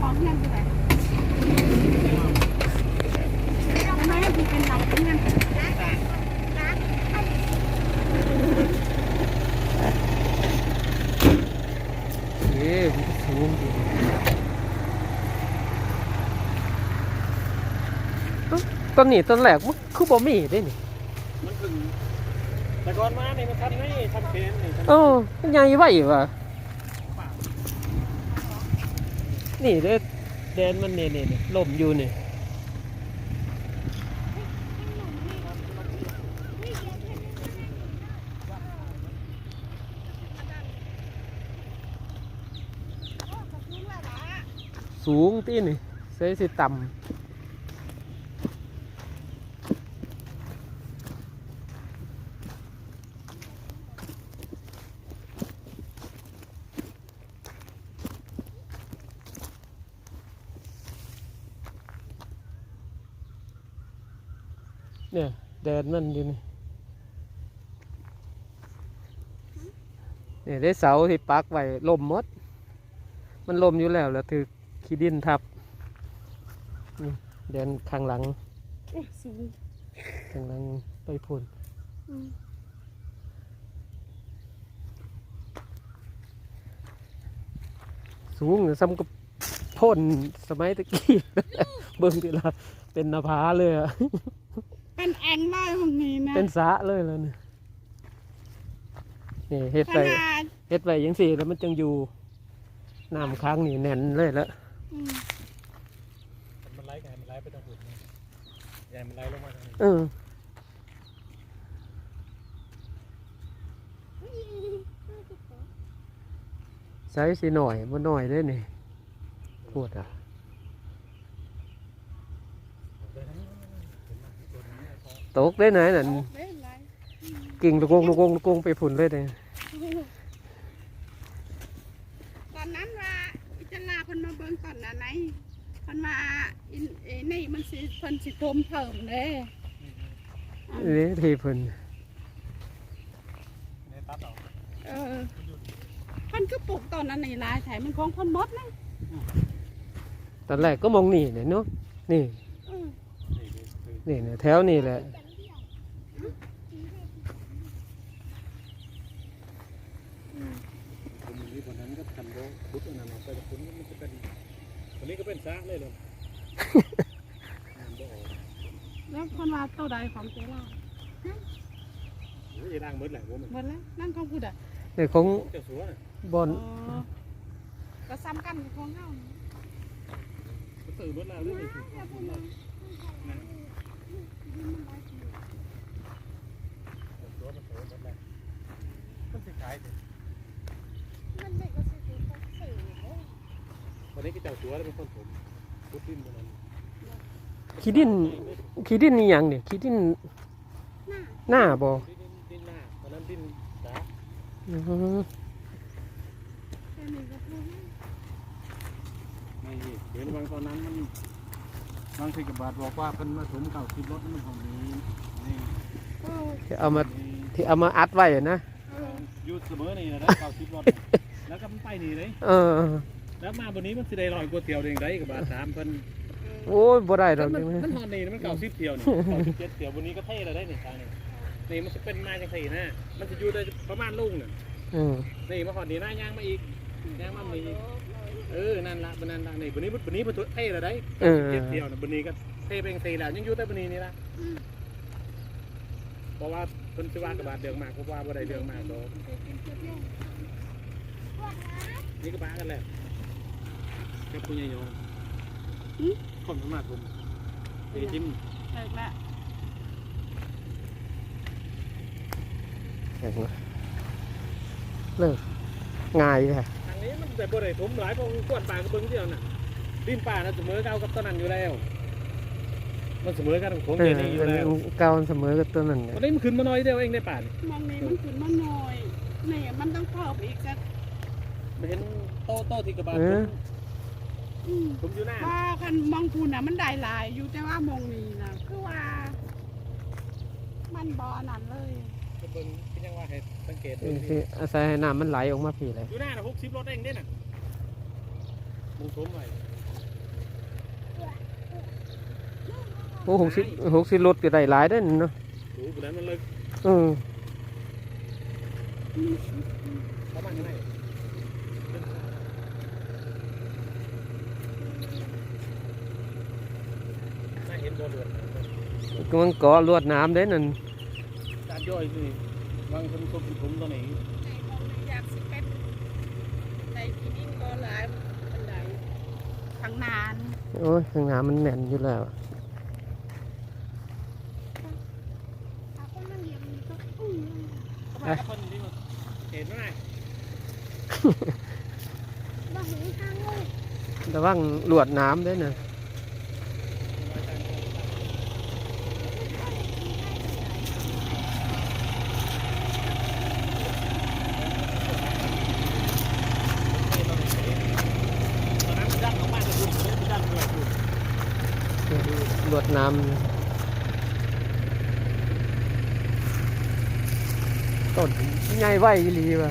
ของเงินไปไหนทำไมถึงเป็นหลังเงินเอ๊ะมันก็สูงดีเอ้าต้นนี้ต้นแรกมันคือบ่มีได้นี่มันถึงแต่ก่อนมานี่มันทำไงทำเป็นนี่ทำเออมันใหญ่ไว้ว่ะ นี่เด้อแดนมันนี่นี่นี่ล่มอยู่นี่สูงตีนี่เส่สิต่ำ เนี่ยแดนมันอยู่นี่เนี่ยได้เสาที่ปักไว้ลมมด มันลมอยู่แล้วแล้วถือขี้ดินทับนี่แดนข้างหลังสูงข้างหลังไปพุ่นสูงซ้ำกับพ่นสมัยตะกี้ เบิ่งทีละเป็นหนาผาเลยอะ เป็นแองเลยตรงนี้นะเป็นสระเลยแล้วนี่นี่เฮ็ดขไปนาดเฮ็ดไปยังสี่แล้วมันจังอยู่น้ำค้างนี่แน่นเลยแล้วอืมมันไล่กันมันไล่ไปทางหุ่นนี่ใหญ่มันไล่ลงมาทางนี้เออใส่สิหน่อยบ่หน่อยเลยนี่ปวดอะ ตกได้ไหนนั่นโอ้เล่นไรกิ่งตะโกงตะโกงตะโกงไปผุนเลยเนี่ยตอนนั้นว่าอิจลาเพิ่นมาเบิ่งตอนนั้นไหนเพิ่นมาอินเอนี่มันสิเพิ่นสิทมเพิ่มเด้นี่ทีผุนเนี่ยตัดออกเออเพิ่นก็ปลูกตอนนั้นในลายไถมันของเพิ่นหมดนะตอนแรกก็มองนี่เนี่ยเนาะนี่เออนี่นี่คือนี่เนี่ยแถวนี่แหละ ผมมี คนนั้นก็ทำโลพุทธอันนั้นออกไปจากคุณมันจะเป็นวันนี้ก็เป็นซากเลยเลยน้ำบ่ออกแล้วเพิ่นว่าเท่าใดของเจลาโอ้ยร่างมืดแหละว่ามันหมดแล้วนั่นของผู้ใดเนี่ยของเจ้าสัวน่ะบอลอ๋อก็ซ้ำกันกับของเฮาก็ตื่นมืดแล้วเรื่องนี้คือนะตัวมันโตมืดแล้วมันสิขายสิมันเด็กก็สิถือเขาสื่อเด้อ วันนี้ก็เจ้าสัวแล้วเป็นคนผมพุทธินมันนั้นขี้ดินขี้ดินนี่หยังเนี่ยขี้ดินหน้าหน้าบ่ดินดินหน้าตอนนั้นดินจ๋าอือแค่นี้ก็พูดไม่เห็นบางตอนนั้นมันบางทีกับบาทบอกว่าเพิ่นมาถมเก่าทิพรถมันของนี้นี่เออที่เอามานี่ที่เอามาอัดไว้อะนะเอออยู่เสมอนี่นะเก่าทิพรถแล้วก็มันไปนี่เลยเออ แล้วมาบนนี้มันสิได้ลอยกว่าเที่ยวเองได้กับบาทสามเพิ่นโอ้ยบ่ได้ดอกมันจังเลยมันหอนนี่มันเก่าสิบเที่ยวนี่เก่าสิบเจ็ดเที่ยวบนนี้ก็เท่แล้วได้นี่ทางนี้นี่มันจะเป็นมาจังสี่นะมันจะอยู่ได้ประมาณลุงน่ะอืมนี่มาหอนนี่หน้าย่างมาอีกย่างมามีอีกเออนั่นละบนนั้นละนี่บนนี้บนนี้มันเท่แล้วได้เออเจ็ดเที่ยวนะบนนี้ก็เท่เป็นสี่แล้วยังอยู่แต่บนนี้นี่ละอืมเพราะว่าเพิ่นสิว่ากับบาทเดืองมากเพราะว่าบ่ได้เดืองมากดอกนี่ก็บ้ากันแหละ กับผู้ใหญ่โยมคนสมากผมไอ้จิ้มเลิกละเห็นไหมเลิกง่ายเลยทางนี้มันแต่บ่ได้ถมหลายเพราะกวนป่าก็เบิ่งเดียวน่ะดินป่าน่ะเสมอเก่ากับตอนนั้นอยู่แล้ว มันเสมอกันของเอเจอนี่อยู่อันแล้นี้วเก่าเสมอกับตัวนั้นเนี่ยวันนี้มันขึ้นมาน้อยเดียวเองในป่านี่มองนี่มันขึ้นมาหน่อยนี่มันต้องเพิ่มอีกสักไม่เห็นโตโตที่กระบาดเอออืม ผมอยู่หน้าว่าคันมองพูนน่ะมันได้หลาย อยู่แต่ว่ามองนี่น่ะคือว่า มันบ่อันนั้นเลย ไปเบิ่งเป็นยังว่าให้สังเกตเอเบิ่องสิอาศัยให้น้ำมันไหลออกมาผีเลยอยู่หน้าน่ะ60รถเองเด้น่ะมุงถมไว้โอ้หกสิบหกสิบรถก็ได้หลายได้อเนาะดูไปแล้วมันเลยเออเข้ามาข้างใน น่าเห็นบ่เลือดกำลังก่อลวดน้ำได้นั่นการย่อยสิวางคนคนถมตัวไหนในมองอยากสิเป็นในที่ดินก็หลายปันไดทางนานโอ้ยข้างหน้ามันแน่นอยู่แล้วเขาก็มาเลี้ยงก็อุ้ยเข้ามาคนนี้เห็นไหมบ่เห็นทางเลยระวังลวดน้ำได้น่ะ ตอนนั้นมันดันออกมาจะดูมันดันเกิดอยู่ ลวด น้ำต้นใหญ่ไว้อีหลีว่ะ